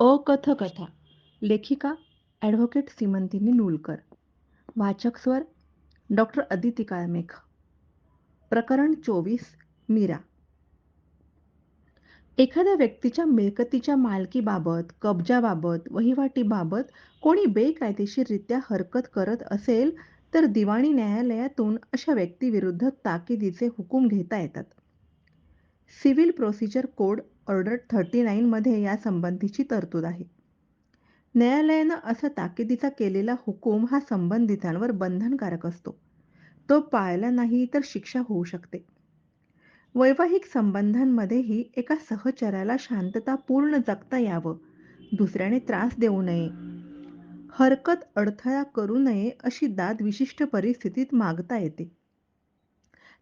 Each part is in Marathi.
अकथकथा. लेखिका ॲडव्होकेट सीमंतिनी नूलकर. वाचक स्वर डॉक्टर अदिती काळमेघ. प्रकरण चोवीस मीरा. एखाद्या व्यक्तीच्या मिळकतीच्या मालकीबाबत कब्जाबाबत वहिवाटीबाबत कोणी बेकायदेशीररित्या हरकत करत असेल तर दिवाणी न्यायालयातून अशा व्यक्तीविरुद्ध ताकिदीचे हुकूम घेता येतात. Civil procedure code order thirty नाईनमध्ये यासंबंधीची तरतूद आहे. न्यायालयानं असा ताकिदीचा केलेला हुकूम हा संबंधितांवर बंधनकारक असतो. तो पाळला नाही तर शिक्षा होऊ शकते. वैवाहिक संबंधांमध्येही एका सहचराला शांततापूर्ण जगता यावं दुसऱ्याने त्रास देऊ नये हरकत अडथळा करू नये अशी दाद विशिष्ट परिस्थितीत मागता येते.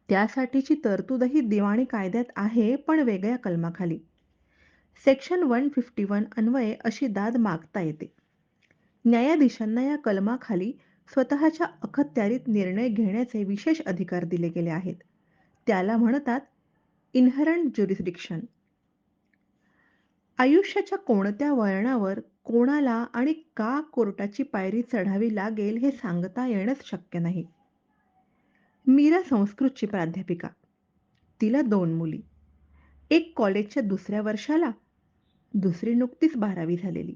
त्यासाठीची तरतूदही दिवाणी कायद्यात आहे पण वेगळ्या कलमाखाली. सेक्शन वन फिफ्टी वन अन्वये अशी दाद मागता येते. न्यायाधीशांना या कलमाखाली स्वतःच्या अखत्यारीत निर्णय घेण्याचे विशेष अधिकार दिले गेले आहेत. त्याला म्हणतात इनहरंट ज्युरिस्डिक्शन आयुष्याच्या कोणत्या वळणावर कोणाला आणि का कोर्टाची पायरी चढावी लागेल हे सांगता येणंच शक्य नाही. मीरा संस्कृतची प्राध्यापिका. तिला दोन मुली. एक कॉलेजच्या दुसऱ्या वर्षाला दुसरी नुकतीच बारावी झालेली.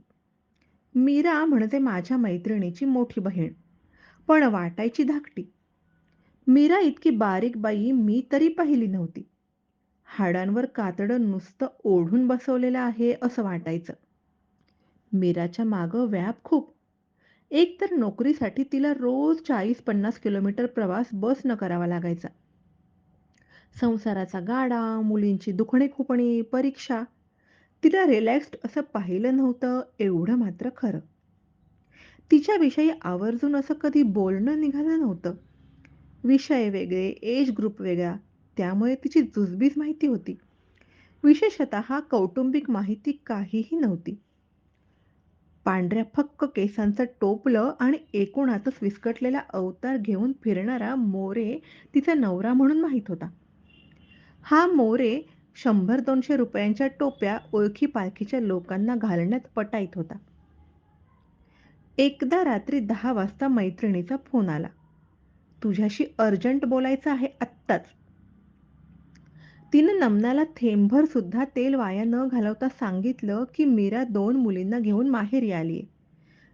मीरा म्हणजे माझ्या मैत्रिणीची मोठी बहीण पण वाटायची धाकटी. मीरा इतकी बारीक बाई मी तरी पाहिली नव्हती. हाडांवर कातडं नुसतं ओढून बसवलेलं आहे असं वाटायचं. मीराच्या मागं व्याप खूप. एक तर नोकरीसाठी तिला रोज चाळीस पन्नास किलोमीटर प्रवास बसनं करावा लागायचा. संसाराचा गाडा मुलींची दुखणे खुपणी परीक्षा तिला रिलॅक्स्ड असं पाहिलं नव्हतं एवढं मात्र खरं. तिच्याविषयी आवर्जून असं कधी बोलणं निघालं नव्हतं. विषय वेगळे एज ग्रुप वेगळा त्यामुळे तिची जुजबीज माहिती होती. विशेषतः कौटुंबिक माहिती काहीही नव्हती. पांढऱ्या फक्क केसांचं टोपलं आणि एकूणातच विस्कटलेला अवतार घेऊन फिरणारा मोरे तिचा नवरा म्हणून माहीत होता. हा मोरे शंभर दोनशे रुपयांच्या टोप्या ओळखी पालखीच्या लोकांना घालण्यात पटाईत होता. एकदा रात्री दहा वाजता मैत्रिणीचा फोन आला. तुझ्याशी अर्जंट बोलायचं आहे आत्ताच. तिनं नमनाला थेंबभर सुद्धा तेल वाया न घालवता सांगितलं की मीरा दोन मुलींना घेऊन माहेरी आलीये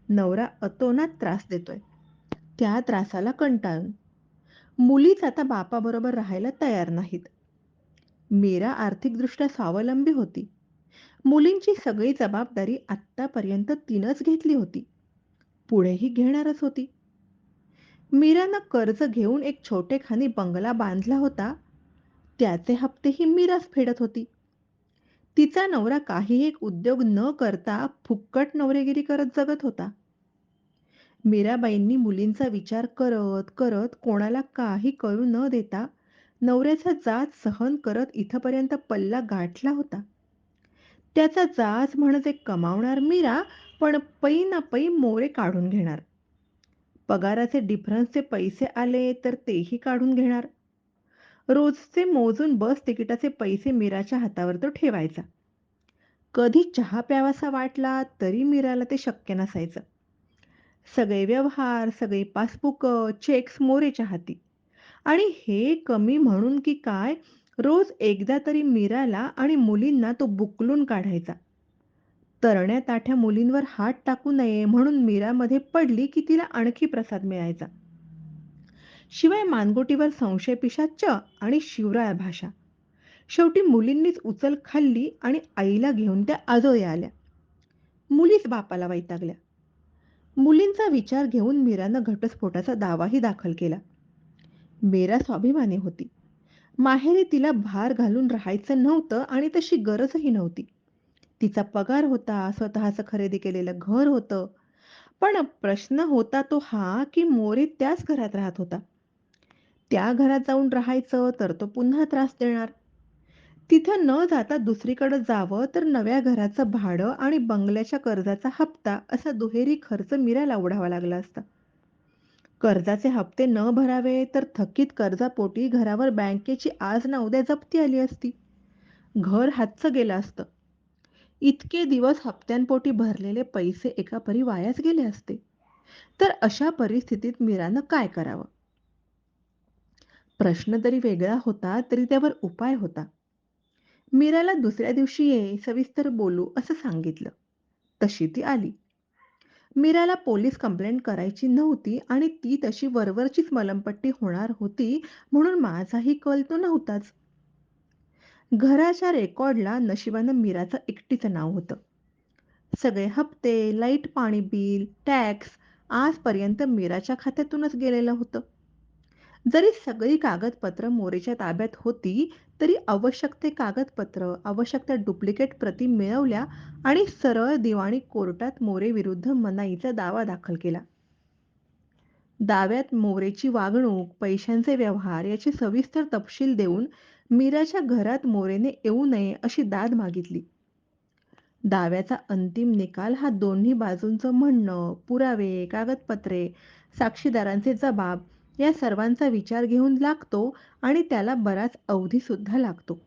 नवरा अतोनात त्रास देतोय. त्या त्रासाला कंटाळून. मुलीच आता बापाबरोबर राहायला तयार नाहीत. मीरा आर्थिकदृष्ट्या स्वावलंबी होती. मुलींची सगळी जबाबदारी आत्तापर्यंत तिनंच घेतली होती. पुढेही घेणारच होती. मीरानं कर्ज घेऊन एक छोटेखानी बंगला बांधला होता. त्याचे हप्तेही मीराच फेडत होती. तिचा नवरा काही एक उद्योग न करता फुक्कट नवरेगिरी करत जगत होता. मीराबाईंनी मुलींचा विचार करत करत कोणाला काही कळू न देता नवऱ्याचा जाच सहन करत इथपर्यंत पल्ला गाठला होता. त्याचा जाच म्हणजे कमावणार मीरा पण पै ना पै मोरे काढून घेणार. पगाराचे डिफरन्सचे पैसे आले तर तेही काढून घेणार. रोजचे मोजून बस तिकिटाचे पैसे मीराच्या हातावर तो ठेवायचा. कधी चहा प्यावासा वाटला तरी मीराला ते शक्य नसायचं. सगळे व्यवहार सगळे पासबुक चेक्स मोरेच्या हाती. आणि हे कमी म्हणून की काय? रोज एकदा तरी मीराला आणि मुलींना तो बुकलून काढायचा. तरण्या ताठ्या मुलींवर हात टाकू नये म्हणून मीरामध्ये पडली की तिला आणखी प्रसाद मिळायचा. शिवाय मानगोटीवर संशय पिशाच आणि शिवराळ भाषा. शेवटी मुलींनीच उचल खाल्ली आणि आईला घेऊन त्या आजोया आल्या. मुलीच बापाला वैतागल्या. मुलींचा विचार घेऊन मीरानं घटस्फोटाचा दावाही दाखल केला. बेरा स्वाभिमानी होती. माहेरी तिला भार घालून राहायचं नव्हतं आणि तशी गरजही नव्हती. तिचा पगार होता स्वतःचं खरेदी केलेलं घर होतं. पण प्रश्न होता तो हा की मोरे त्याच घरात राहत होता. त्या घरात जाऊन राहायचं तर तो पुन्हा त्रास देणार. तिथं न जाता दुसरीकडे जावं तर नव्या घराचं भाडं आणि बंगल्याच्या कर्जाचा हप्ता असा दुहेरी खर्च मीराला उडावा लागला असता. कर्जाचे हप्ते न भरावे तर थकीत कर्जापोटी घरावर बँकेची आज ना उद्या जप्ती आली असती घर हातचं गेलं असतं इतके दिवस हप्त्यांपोटी भरलेले पैसे एका परी वायाच गेले असते. तर अशा परिस्थितीत मीरानं काय करावं? प्रश्न जरी वेगळा होता, तरी त्यावर उपाय होता. मीराला दुसऱ्या दिवशी ये, सविस्तर बोलू असं सांगितलं. तशी ती आली. मीराला पोलीस कंप्लेंट करायची नव्हती आणि ती तशी वरवरचीच मलमपट्टी होणार होती म्हणून माझाही कल तो नव्हताच. घराच्या रेकॉर्डला नशिबानं मीराचं एकटीचं नाव होतं. सगळे हप्ते, लाइट पाणी बिल, टॅक्स आजपर्यंत मीराच्या खात्यातूनच गेलेलं होतं. जरी सगळी कागदपत्र मोरेच्या ताब्यात होती, तरी आवश्यक ते कागदपत्र, आवश्यक त्या डुप्लिकेट प्रती मिळवल्या आणि सरळ दिवाणी कोर्टात मोरे विरुद्ध मनाईचा दावा दाखल केला. दाव्यात मोरेची वागणूक, पैशांचे व्यवहार याची सविस्तर तपशील देऊन मीराच्या घरात मोरेने येऊ नये अशी दाद मागितली. दाव्याचा अंतिम निकाल हा दोन्ही बाजूंचं म्हणणं, पुरावे, कागदपत्रे, साक्षीदारांचे जबाब या सर्वांचा विचार घेऊन लागतो आणि त्याला बराच अवधीसुद्धा लागतो.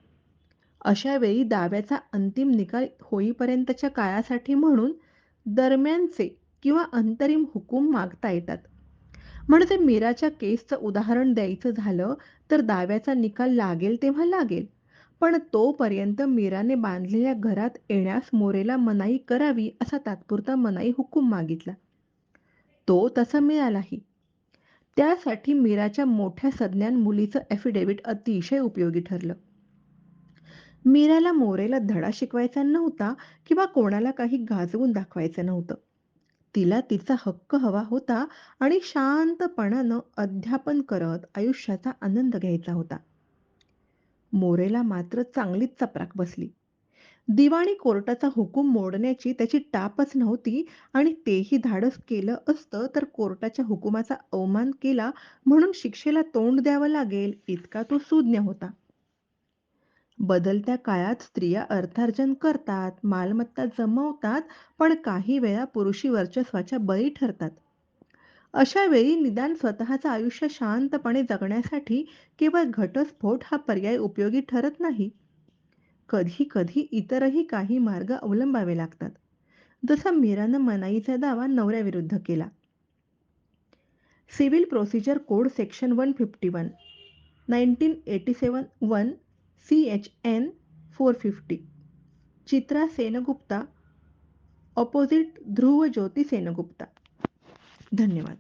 अशा वेळी दाव्याचा अंतिम निकाल होईपर्यंतच्या काळासाठी म्हणून दरम्यानचे किंवा अंतरिम हुकूम मागता येतात. म्हणजे मीराच्या केसचं उदाहरण द्यायचं झालं तर दाव्याचा निकाल लागेल तेव्हा लागेल, पण तोपर्यंत मीराने बांधलेल्या घरात येण्यास मोरेला मनाई करावी असा तात्पुरता मनाई हुकूम मागितला. तो तसा मिळालाही. त्यासाठी मीराच्या मोठ्या सज्ञान मुलीचं ॲफिडेव्हिट अतिशय उपयोगी ठरलं. मीराला मोरेला धडा शिकवायचा नव्हता किंवा कोणाला काही गाजवून दाखवायचं नव्हतं. तिला तिचा हक्क हवा होता आणि शांतपणानं अध्यापन करत आयुष्याचा आनंद घ्यायचा होता. मोरेला मात्र चांगलीच चपराक बसली. दिवाणी कोर्टाचा हुकूम मोडण्याची त्याची टापच नव्हती आणि तेही धाडस केलं असतं तर कोर्टाच्या हुकुमाचा अवमान केला म्हणून शिक्षेला तोंड द्यावं लागेल इतका तो सुज्ञ होता. बदलत्या काळात स्त्रिया अर्थार्जन करतात, मालमत्ता जमवतात, पण काही वेळा पुरुषी वर्चस्वाच्या बळी ठरतात. अशा वेळी निदान स्वतःचं आयुष्य शांतपणे जगण्यासाठी केवळ घटस्फोट हा पर्याय उपयोगी ठरत नाही. कधी कधी इतरही काही मार्ग अवलंबावे लागतात. जसा मीरानं मनाईचा दावा नवऱ्याविरुद्ध केला. Civil procedure code section one fifty one, nineteen eighty seven one C H N four fifty. Chitra Sengupta, opposite Dhruvajyoti Sengupta. धन्यवाद.